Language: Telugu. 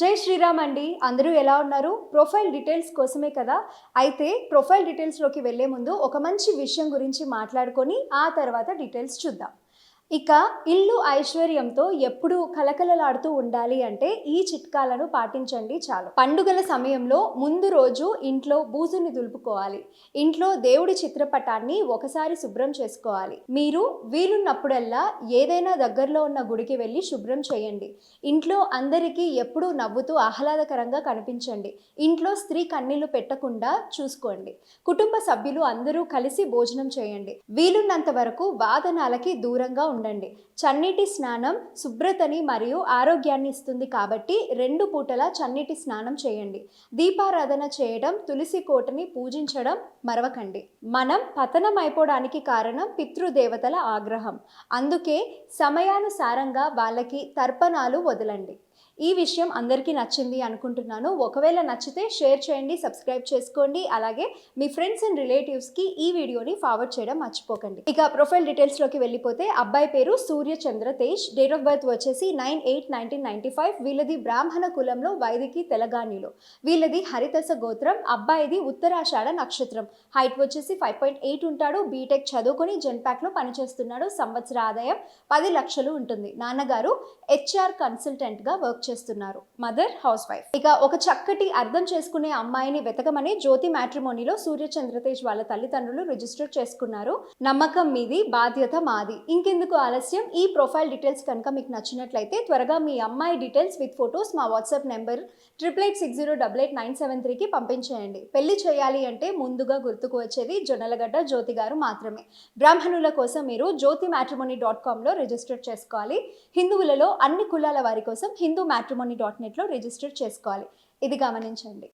జై శ్రీరామ్ అండి. అందరూ ఎలా ఉన్నారు? ప్రొఫైల్ డీటెయిల్స్ కోసమే కదా? అయితే ప్రొఫైల్ డీటెయిల్స్లోకి వెళ్ళే ముందు ఒక మంచి విషయం గురించి మాట్లాడుకొని ఆ తర్వాత డీటెయిల్స్ చూద్దాం. ఇక ఇల్లు ఐశ్వర్యంతో ఎప్పుడూ కలకలలాడుతూ ఉండాలి అంటే ఈ చిట్కాలను పాటించండి చాలు. పండుగల సమయంలో ముందు రోజు ఇంట్లో బూజుని దులుపుకోవాలి. ఇంట్లో దేవుడి చిత్రపటాన్ని ఒకసారి శుభ్రం చేసుకోవాలి. మీరు వీలున్నప్పుడల్లా ఏదైనా దగ్గరలో ఉన్న గుడికి వెళ్ళి శుభ్రం చేయండి. ఇంట్లో అందరికీ ఎప్పుడూ నవ్వుతూ ఆహ్లాదకరంగా కనిపించండి. ఇంట్లో స్త్రీ కన్నీళ్ళు పెట్టకుండా చూసుకోండి. కుటుంబ సభ్యులు అందరూ కలిసి భోజనం చేయండి. వీలున్నంత వరకు వాదనాలకి దూరంగా ఉండండి. చన్నీటి స్నానం శుభ్రతని మరియు ఆరోగ్యాన్ని ఇస్తుంది కాబట్టి రెండు పూటల చన్నీటి స్నానం చేయండి. దీపారాధన చేయడం తులసి కోటని పూజించడం మరవకండి. మనం పతనం అయిపోవడానికి కారణం పితృదేవతల ఆగ్రహం. అందుకే సమయానుసారంగా వాళ్ళకి తర్పణాలు వదలండి. ఈ విషయం అందరికీ నచ్చింది అనుకుంటున్నాను. ఒకవేళ నచ్చితే షేర్ చేయండి సబ్స్క్రైబ్ చేసుకోండి. అలాగే మీ ఫ్రెండ్స్ అండ్ రిలేటివ్స్కి ఈ వీడియోని ఫార్వర్డ్ చేయడం మర్చిపోకండి. ఇక ప్రొఫైల్ డీటెయిల్స్లోకి వెళ్ళిపోతే అబ్బాయి పేరు Surya Chandra Tej. Date of birth వచ్చేసి nine eight nineteen ninety five. వీళ్ళది బ్రాహ్మణ కులంలో వైదికి తెలంగాణలో. వీళ్ళది హరితస గోత్రం. అబ్బాయిది ఉత్తరాషాఢ నక్షత్రం. హైట్ వచ్చేసి ఫైవ్ పాయింట్ ఎయిట్ ఉంటాడు. బీటెక్ చదువుకొని జెన్పాక్లో పనిచేస్తున్నాడు. సంవత్సర ఆదాయం పది లక్షలు ఉంటుంది. నాన్నగారు హెచ్ఆర్ కన్సల్టెంట్గా వర్క్ చేస్తున్నారు. మదర్ హౌస్ వైఫ్ ఇక ఒక చక్కటి అర్థం చేసుకునే అమ్మాయిని వెతకమని జ్యోతి మ్యాట్రిమోనీలో సూర్య చంద్రతేజ్ వాళ్ళ తల్లిదండ్రులు రిజిస్టర్ చేసుకున్నారు. నమ్మకం మీది బాధ్యత మాది. ఇంకెందుకు ఆలస్యం? ఈ ప్రొఫైల్ డీటెయిల్స్ కనుక మీకు నచ్చినట్లయితే త్వరగా మీ అమ్మాయి డీటెయిల్స్ విత్ ఫొటోస్ మా WhatsApp number triple eight six zero double eight nine seven త్రీకి పంపించేయండి. పెళ్ళి చేయాలి అంటే ముందుగా గుర్తుకు వచ్చేది జొన్నలగడ్డ జ్యోతి గారు మాత్రమే. బ్రాహ్మణుల కోసం మీరు జ్యోతి మ్యాట్రిమోనీ డాట్ కామ్లో రిజిస్టర్ చేసుకోవాలి. హిందువులలో అన్ని కులాల వారి కోసం హిందూ మ్యాట్రిమోనీ డాట్ నెట్లో రిజిస్టర్ చేసుకోవాలి. ఇది గమనించండి.